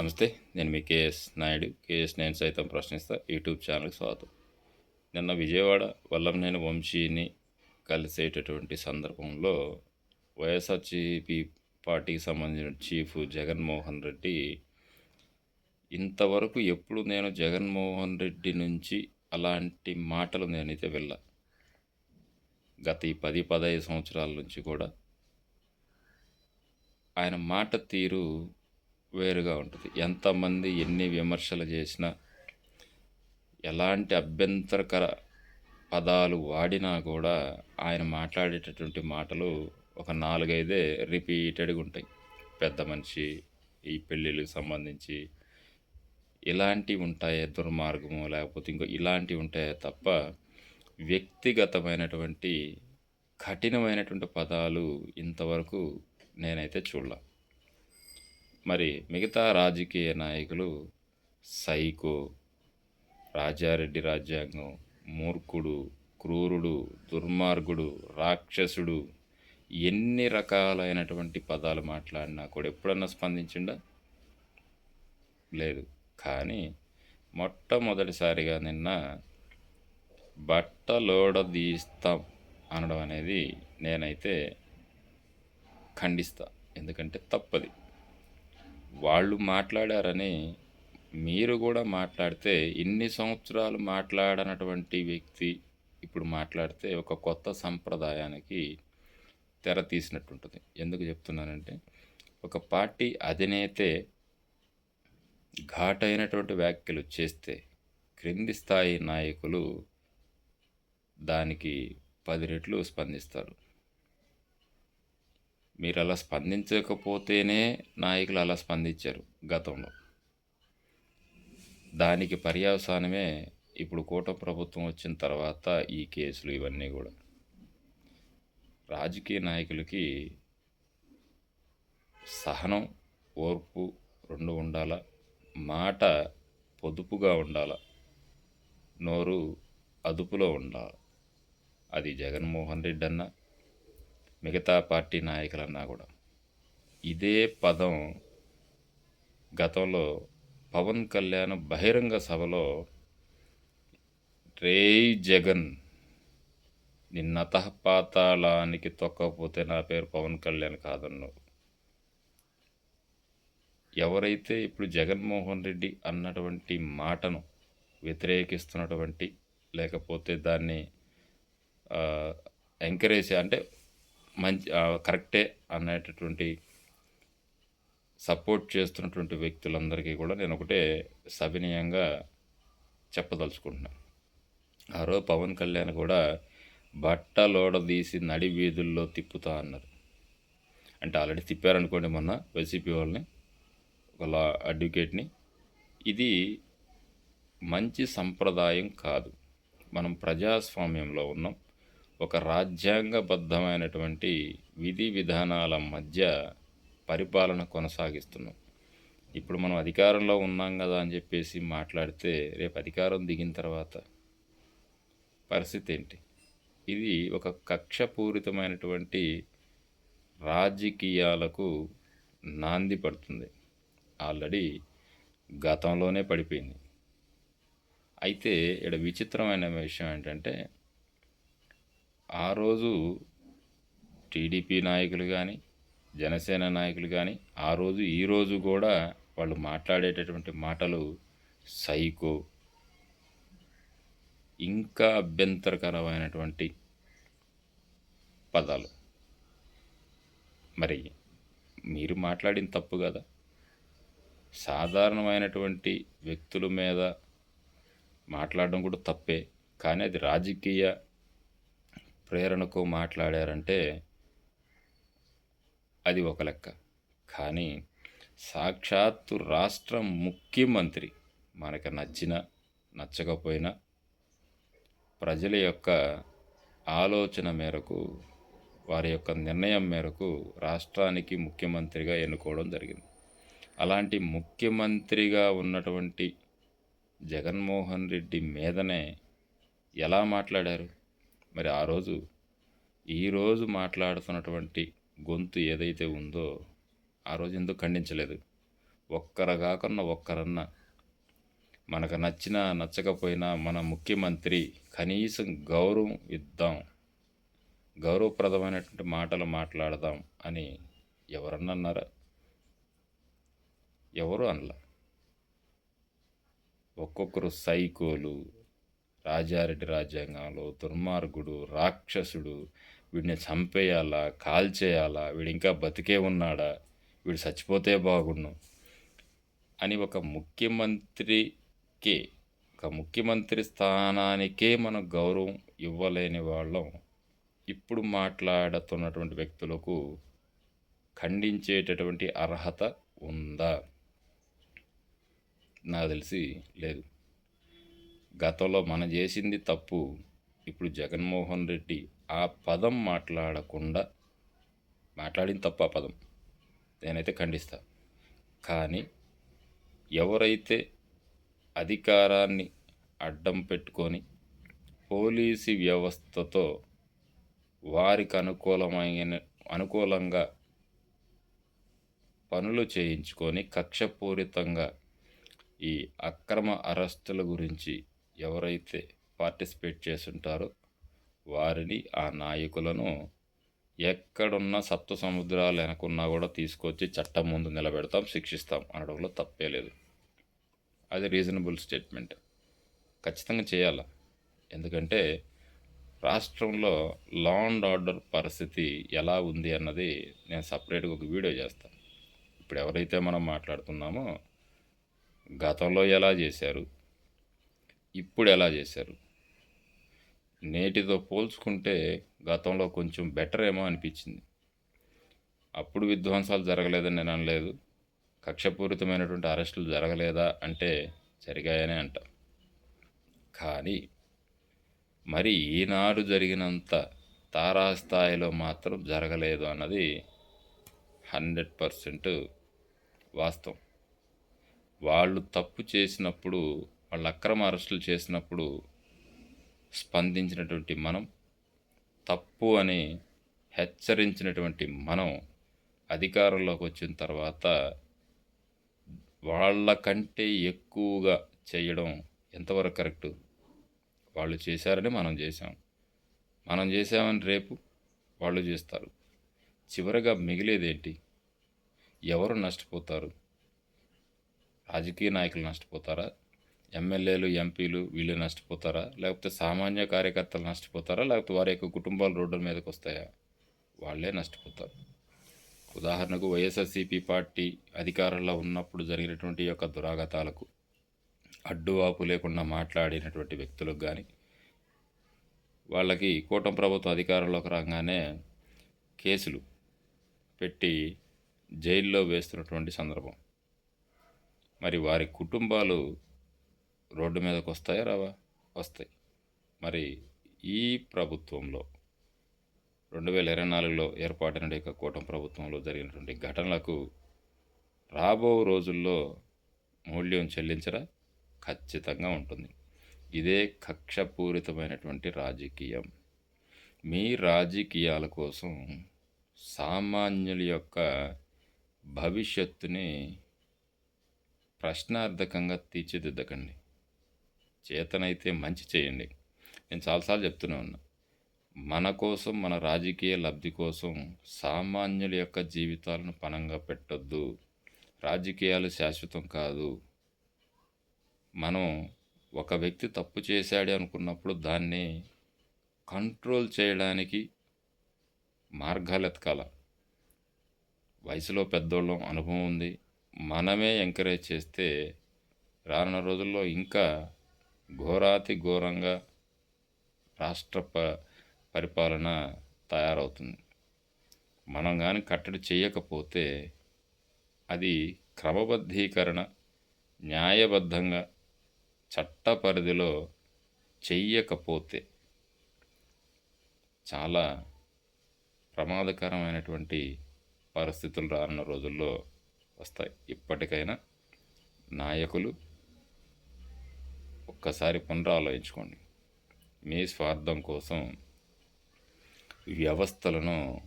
నమస్తే నేను మీ KS Naidu. KS నేను సైతం ప్రశ్నిస్తా. యూట్యూబ్ ఛానల్కి స్వాగతం. నిన్న విజయవాడ వల్లంనేని వంశీని కలిసేటటువంటి సందర్భంలో వైఎస్ఆర్సీపీ పార్టీకి సంబంధించిన చీఫ్ జగన్మోహన్ రెడ్డి ఇంతవరకు ఎప్పుడు నేను జగన్మోహన్ రెడ్డి నుంచి అలాంటి మాటలు నేనైతే వెళ్ళ. గత ఈ పది పదహైదు సంవత్సరాల నుంచి కూడా ఆయన మాట తీరు వేరుగా ఉంటుంది. ఎంతమంది ఎన్ని విమర్శలు చేసినా ఎలాంటి అభ్యంతరకర పదాలు వాడినా కూడా ఆయన మాట్లాడేటటువంటి మాటలు ఒక నాలుగైదే రిపీటెడ్గా ఉంటాయి. పెద్ద మనిషి ఈ పెళ్ళిళ్ళకి సంబంధించి ఇలాంటివి ఉంటాయే దుర్మార్గము? లేకపోతే ఇంకో ఇలాంటివి ఉంటాయే తప్ప వ్యక్తిగతమైనటువంటి కఠినమైనటువంటి పదాలు ఇంతవరకు నేనైతే చూడలే. మరి మిగతా రాజకీయ నాయకులు సైకో రాజారెడ్డి రాజ్యాంగం మూర్ఖుడు క్రూరుడు దుర్మార్గుడు రాక్షసుడు ఎన్ని రకాలైనటువంటి పదాలు మాట్లాడినా కూడా ఎప్పుడన్నా స్పందించిండా? లేదు. కానీ మొట్టమొదటిసారిగా నిన్న బట్టలోడ తీస్తాం అనడం అనేది నేనైతే ఖండిస్తా. ఎందుకంటే తప్పది. వాళ్ళు మాట్లాడారని మీరు కూడా మాట్లాడితే ఇన్ని సంవత్సరాలు మాట్లాడనటువంటి వ్యక్తి ఇప్పుడు మాట్లాడితే ఒక కొత్త సంప్రదాయానికి తెర తీసినట్టుంటుంది. ఎందుకు చెప్తున్నానంటే ఒక పార్టీ అధినేతే ఘాటైనటువంటి వ్యాఖ్యలు చేస్తే క్రింది స్థాయి నాయకులు దానికి పది రెట్లు స్పందిస్తారు. మీరు అలా స్పందించకపోతేనే నాయకులు అలా స్పందించారు గతంలో. దానికి పర్యవసానమే ఇప్పుడు కూట ప్రభుత్వం వచ్చిన తర్వాత ఈ కేసులు ఇవన్నీ కూడా. రాజకీయ నాయకులకి సహనం ఓర్పు రెండు ఉండాల? మాట పొదుపుగా ఉండాల? నోరు అదుపులో ఉండాలి? అది జగన్మోహన్ రెడ్డి అన్నా మిగతా పార్టీ నాయకులన్నా కూడా. ఇదే పదం గతంలో పవన్ కళ్యాణ్ బహిరంగ సభలో రే జగన్ నిన్నత పాతాళానికి తొక్కకపోతే నా పేరు పవన్ కళ్యాణ్ కాదన్నావు ఎవరైతే ఇప్పుడు జగన్మోహన్ రెడ్డి అన్నటువంటి మాటను వ్యతిరేకిస్తున్నటువంటి లేకపోతే దాన్ని ఎంకరేజ్ అంటే మంచి కరెక్టే అనేటటువంటి సపోర్ట్ చేస్తున్నటువంటి వ్యక్తులందరికీ కూడా నేను ఒకటే సవినయంగా చెప్పదలుచుకుంటున్నాను. ఆ రోజు పవన్ కళ్యాణ్ కూడా బట్టలోడదీసి నడి వీధుల్లో తిప్పుతా అన్నారు. అంటే ఆల్రెడీ తిప్పారనుకోండి మొన్న వైసీపీ వాళ్ళని ఒక లా అడ్వకేట్ని. ఇది మంచి సంప్రదాయం కాదు. మనం ప్రజాస్వామ్యంలో ఉన్నాం. ఒక రాజ్యాంగబద్ధమైనటువంటి విధి విధానాల మధ్య పరిపాలన కొనసాగిస్తున్నాం. ఇప్పుడు మనం అధికారంలో ఉన్నాం కదా అని చెప్పేసి మాట్లాడితే రేపు అధికారం దిగిన తర్వాత పరిస్థితి ఏంటి? ఇది ఒక కక్షపూరితమైనటువంటి రాజకీయాలకు నాంది పడుతుంది. ఆల్రెడీ గతంలోనే పడిపోయింది. అయితే ఇక్కడ విచిత్రమైన విషయం ఏంటంటే ఆ రోజు టీడీపీ నాయకులు కానీ జనసేన నాయకులు కానీ ఆ రోజు ఈ రోజు కూడా వాళ్ళు మాట్లాడేటటువంటి మాటలు సైకో ఇంకా అభ్యంతరకరమైనటువంటి పదాలు. మరి మీరు మాట్లాడిన తప్పు కదా. సాధారణమైనటువంటి వ్యక్తుల మీద మాట్లాడడం కూడా తప్పే కానీ అది రాజకీయ ప్రేరణకు మాట్లాడారంటే అది ఒక లెక్క. కానీ సాక్షాత్తు రాష్ట్ర ముఖ్యమంత్రి మనకు నచ్చిన నచ్చకపోయినా ప్రజల యొక్క ఆలోచన మేరకు వారి యొక్క నిర్ణయం మేరకు రాష్ట్రానికి ముఖ్యమంత్రిగా ఎన్నుకోవడం జరిగింది. అలాంటి ముఖ్యమంత్రిగా ఉన్నటువంటి జగన్మోహన్ రెడ్డి మీదనే ఎలా మాట్లాడారు? మరి ఆ రోజు ఈరోజు మాట్లాడుతున్నటువంటి గొంతు ఏదైతే ఉందో ఆ రోజు ఎందుకు ఖండించలేదు? ఒక్కరు కాకుండా ఒక్కరన్నా మనకు నచ్చినా నచ్చకపోయినా మన ముఖ్యమంత్రి కనీసం గౌరవం ఇద్దాం గౌరవప్రదమైనటువంటి మాటలు మాట్లాడదాం అని ఎవరన్నా అన్నారా? ఎవరు అనలా? ఒక్కొక్కరు సైకోలు రాజారెడ్డి రాజ్యాంగంలో దుర్మార్గుడు రాక్షసుడు వీడిని చంపేయాలా కాల్చేయాలా వీడు ఇంకా బతికే ఉన్నాడా వీడు చచ్చిపోతే బాగుండు అని ఒక ముఖ్యమంత్రికి ఒక ముఖ్యమంత్రి స్థానానికే మనం గౌరవం ఇవ్వలేని వాళ్ళం. ఇప్పుడు మాట్లాడుతున్నటువంటి వ్యక్తులకు ఖండించేటటువంటి అర్హత ఉందా? నాకు తెలిసి లేదు. గతంలో మనం చేసింది తప్పు. ఇప్పుడు జగన్మోహన్ రెడ్డి ఆ పదం మాట్లాడకుండా మాట్లాడింది తప్పు ఆ పదం. నేనైతే ఖండిస్తా. కానీ ఎవరైతే అధికారాన్ని అడ్డం పెట్టుకొని పోలీసు వ్యవస్థతో వారికి అనుకూలమైన అనుకూలంగా పనులు చేయించుకొని కక్షపూరితంగా ఈ అక్రమ అరెస్టుల గురించి ఎవరైతే పార్టిసిపేట్ చేస్తుంటారో వారిని ఆ నాయకులను ఎక్కడున్న సప్త సముద్రాలు వెనకున్నా కూడా తీసుకొచ్చి చట్టం ముందు నిలబెడతాం శిక్షిస్తాం అనడంలో తప్పే లేదు. అది రీజనబుల్ స్టేట్మెంట్ ఖచ్చితంగా చేయాలి? ఎందుకంటే రాష్ట్రంలో లా అండ్ ఆర్డర్ పరిస్థితి ఎలా ఉంది అన్నది నేను సపరేట్గా ఒక వీడియో చేస్తాను ఇప్పుడు ఎవరైతే మనం మాట్లాడుతున్నామో గతంలో ఎలా చేశారు? ఇప్పుడు ఎలా చేశారు? నేటితో పోల్చుకుంటే గతంలో కొంచెం బెటర్ ఏమో అనిపించింది. అప్పుడు విధ్వంసాలు జరగలేదని నేను అనలేదు. కక్షపూరితమైనటువంటి అరెస్టులు జరగలేదా అంటే జరిగాయనే అంట. కానీ మరి ఈనాడు జరిగినంత తారాస్థాయిలో మాత్రం జరగలేదు అన్నది హండ్రెడ్ పర్సెంట్ వాస్తవం. వాళ్ళు తప్పు చేసినప్పుడు వాళ్ళు అక్రమ అరెస్టులు చేసినప్పుడు స్పందించినటువంటి మనం తప్పు అని హెచ్చరించినటువంటి మనం అధికారంలోకి వచ్చిన తర్వాత వాళ్ళకంటే ఎక్కువగా చేయడం ఎంతవరకు కరెక్టు? వాళ్ళు చేశారని మనం చేసాం మనం చేసామని రేపు వాళ్ళు చేస్తారు. చివరగా మిగిలేదేంటి? ఎవరు నష్టపోతారు? రాజకీయ నాయకులు నష్టపోతారా? ఎమ్మెల్యేలు ఎంపీలు వీళ్ళు నష్టపోతారా? లేకపోతే సామాన్య కార్యకర్తలు నష్టపోతారా? లేకపోతే వారి యొక్క కుటుంబాలు రోడ్ల మీదకి వస్తాయా వాళ్ళే నష్టపోతారు. ఉదాహరణకు వైఎస్ఆర్సీపీ పార్టీ అధికారంలో ఉన్నప్పుడు జరిగినటువంటి యొక్క దురాగతాలకు అడ్డువాపు లేకుండా మాట్లాడినటువంటి వ్యక్తులకు కానీ వాళ్ళకి కూటమి ప్రభుత్వం అధికారంలోకి రాగానే కేసులు పెట్టి జైల్లో వేస్తున్నటువంటి సందర్భం. మరి వారి కుటుంబాలు రోడ్డు మీదకు వస్తాయా రావా? వస్తాయి. మరి ఈ ప్రభుత్వంలో రెండు వేల ఇరవై నాలుగులో ఏర్పాటైన యొక్క కూటమి ప్రభుత్వంలో జరిగినటువంటి ఘటనలకు రాబో రోజుల్లో మూల్యం చెల్లించరా? ఖచ్చితంగా ఉంటుంది. ఇదే కక్షపూరితమైనటువంటి రాజకీయం. మీ రాజకీయాల కోసం సామాన్యుల యొక్క భవిష్యత్తుని ప్రశ్నార్థకంగా తీర్చిదిద్దకండి. చేతనైతే మంచి చేయండి. నేను చాలాసార్లు చెప్తూనే ఉన్నా. మన కోసం మన రాజకీయ లబ్ధి కోసం సామాన్యుల యొక్క జీవితాలను పణంగా పెట్టొద్దు. రాజకీయాలు శాశ్వతం కాదు. మనం ఒక వ్యక్తి తప్పు చేశాడు అనుకున్నప్పుడు దాన్ని కంట్రోల్ చేయడానికి మార్గాలు ఎతకాల వయసులో పెద్దోళ్ళం అనుభవం ఉంది. మనమే ఎంకరేజ్ చేస్తే రానున్న రోజుల్లో ఇంకా ఘోరాతి ఘోరంగా రాష్ట్ర ప పరిపాలన తయారవుతుంది. మనం కానీ కట్టడి చేయకపోతే అది క్రమబద్ధీకరణ న్యాయబద్ధంగా చట్ట పరిధిలో చెయ్యకపోతే చాలా ప్రమాదకరమైనటువంటి పరిస్థితులు రానున్న రోజుల్లో వస్తాయి. ఇప్పటికైనా నాయకులు ఒక్కసారి పునరాలోచించుకోండి. మీ స్వార్థం కోసం వ్యవస్థలను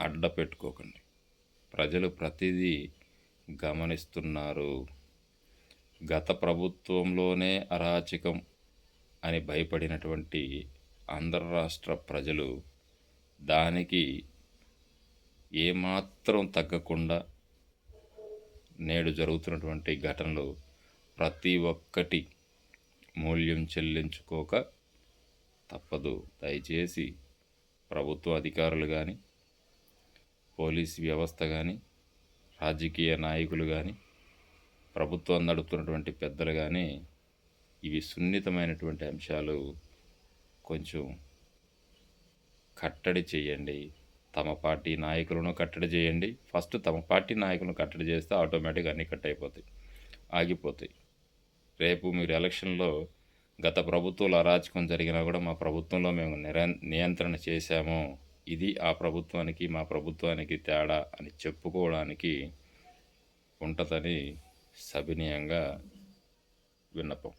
అడ్డపెట్టుకోకండి. ప్రజలు ప్రతిదీ గమనిస్తున్నారు. గత ప్రభుత్వంలోనే అరాచకం అని భయపడినటువంటి ఆంధ్ర రాష్ట్ర ప్రజలు దానికి ఏమాత్రం తగ్గకుండా నేడు జరుగుతున్నటువంటి ఘటనలు ప్రతి ఒక్కటి మూల్యం చెల్లించుకోక తప్పదు. దయచేసి ప్రభుత్వ అధికారులు కానీ పోలీస్ వ్యవస్థ కానీ రాజకీయ నాయకులు కానీ ప్రభుత్వం నడుపుతున్నటువంటి పెద్దలు కానీ ఇవి సున్నితమైనటువంటి అంశాలు కొంచెం కట్టడి చేయండి. తమ పార్టీ నాయకులను కట్టడి చేయండి. ఫస్ట్ తమ పార్టీ నాయకులను కట్టడి చేస్తే ఆటోమేటిక్గా అన్నీ కట్ అయిపోతాయి ఆగిపోతాయి. రేపు మీరు ఎలక్షన్లో గత ప్రభుత్వంలో అరాచకం జరిగినా కూడా మా ప్రభుత్వంలో మేము నిర నియంత్రణ చేశాము. ఇది ఆ ప్రభుత్వానికి మా ప్రభుత్వానికి తేడా అని చెప్పుకోవడానికి ఉంటుందని సవినయంగా విన్నపం.